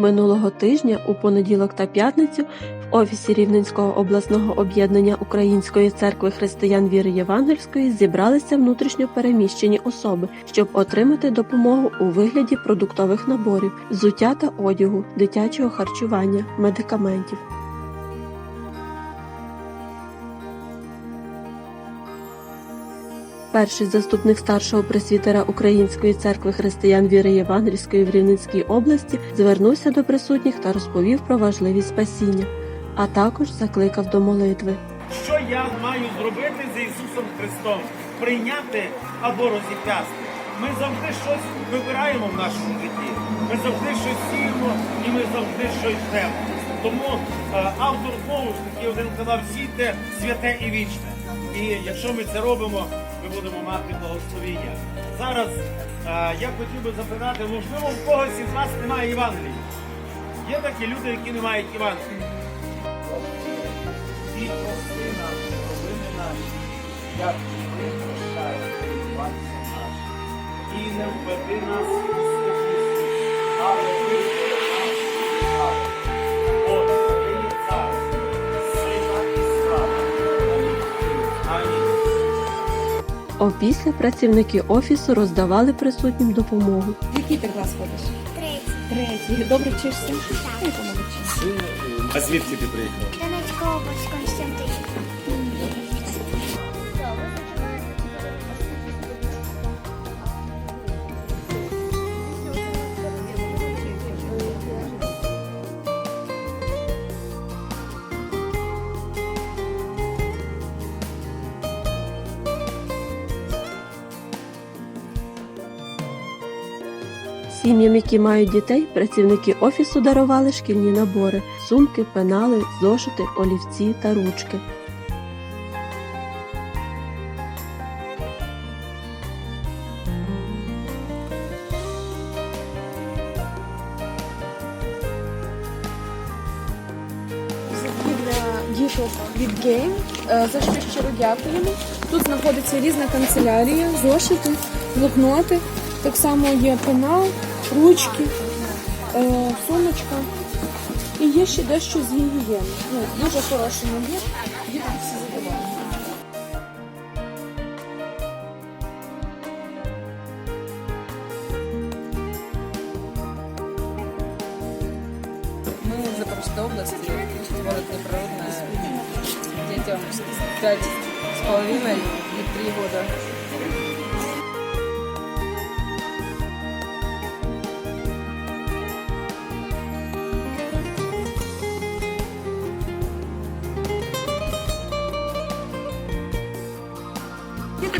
Минулого тижня, у понеділок та п'ятницю, в офісі Рівненського обласного об'єднання Української церкви християн віри Євангельської зібралися внутрішньо переміщені особи, щоб отримати допомогу у вигляді продуктових наборів, взуття та одягу, дитячого харчування, медикаментів. Перший заступник старшого пресвітера Української церкви християн віри Євангельської в Рівненській області звернувся до присутніх та розповів про важливість спасіння, а також закликав до молитви. Що я маю зробити з Ісусом Христом? Прийняти або розіп'ясти. Ми завжди щось вибираємо в нашому житті. Ми завжди щось сіємо і ми завжди щось ждемо. Тому е, автор знову ж таки один казав сійте святе і вічне. І якщо ми це робимо, будемо мати благословіння. Зараз е, я хотів би запитати, можливо, в когось із вас немає Євангелії. Є такі люди, які не мають Євангелії. І прости нам провини наші, як ми прощаємо. І не введи нас у спокусу, але Опісля працівники офісу роздавали присутнім допомогу. В який ти клас ходиш? Третій. Третій. Добре вчишся? Так. А звідки ти приїхала? Донецька область, Константин. Сім'ям, які мають дітей, працівники офісу дарували шкільні набори, сумки, пенали, зошити, олівці та ручки. Діток від е, за що щиро дякуємо. Тут знаходиться різна канцелярія, зошити, блокноти. Так само є пенал, ручки, е, сумочка. І є ще дещо з гігієни. Ну, дуже хороший набір. Діти всі задоволені. Мы в Запорожской области, город Неприродное, детям пять с половиной и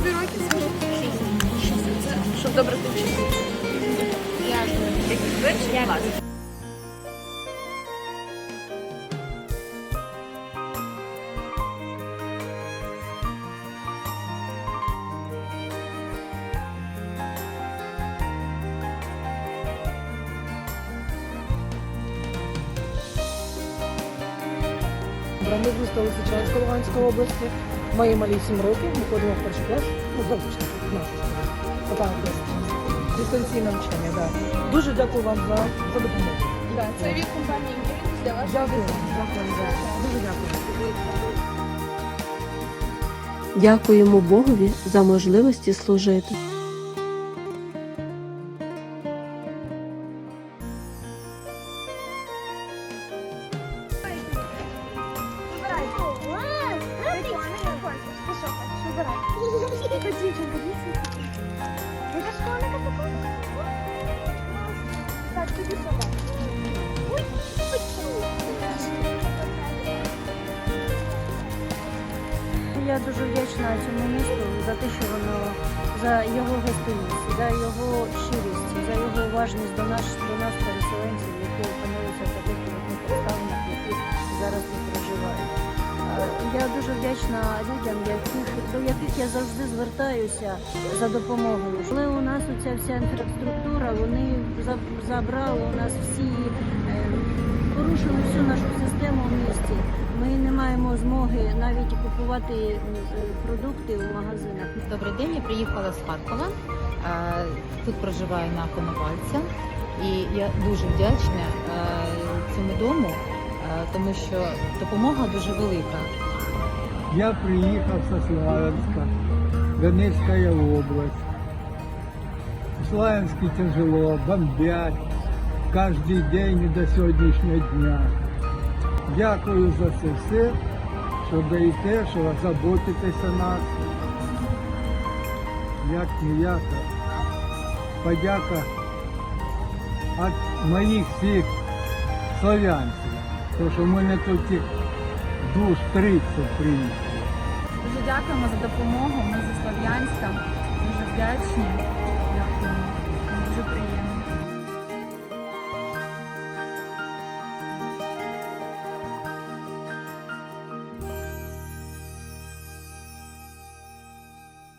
Три года. Щоб добре вчитися. Ми з міста Лисичанська Луганської області. Мої малі 7 років, ми ходимо в перший клас, ну, завжди в нашу школу. Отак, дистанційне навчання, так. Дуже дякую вам за, за допомогу. Да, це від компанії Green для вашої Дякую, дякую, дякую. Дуже дякую. Дякуємо Богові за можливості служити. Дуже вдячна цьому місту за те, що воно за його гостинність, за його щирість, за його уважність до нас, до нас переселенців, які опинилися в таких обставинах, які зараз тут проживають. Я дуже вдячна людям, яких, до яких я завжди звертаюся за допомогою. Коли у нас оця вся інфраструктура, вони забрали у нас всі, е, порушили всю нашу систему в місті. Ми не маємо змоги навіть купувати е, продукти у магазинах. Добрий день, я приїхала з Харкова. Е, Тут проживаю на Коновальця. І я дуже вдячна е, цьому дому, тому що допомога дуже велика. Я приехал со Славянска, Донецкая область. Славянске тяжело, бомбят каждый день до сьогоднішнього дня. Дякую за це все, що даєте, що заботитесь о нас. Як ніяка. Подяка від моїх всіх славянців. Тому що в мене тут душ 30 приїхало. Дуже дякуємо за допомогу. Ми зі Слов'янська дуже вдячні.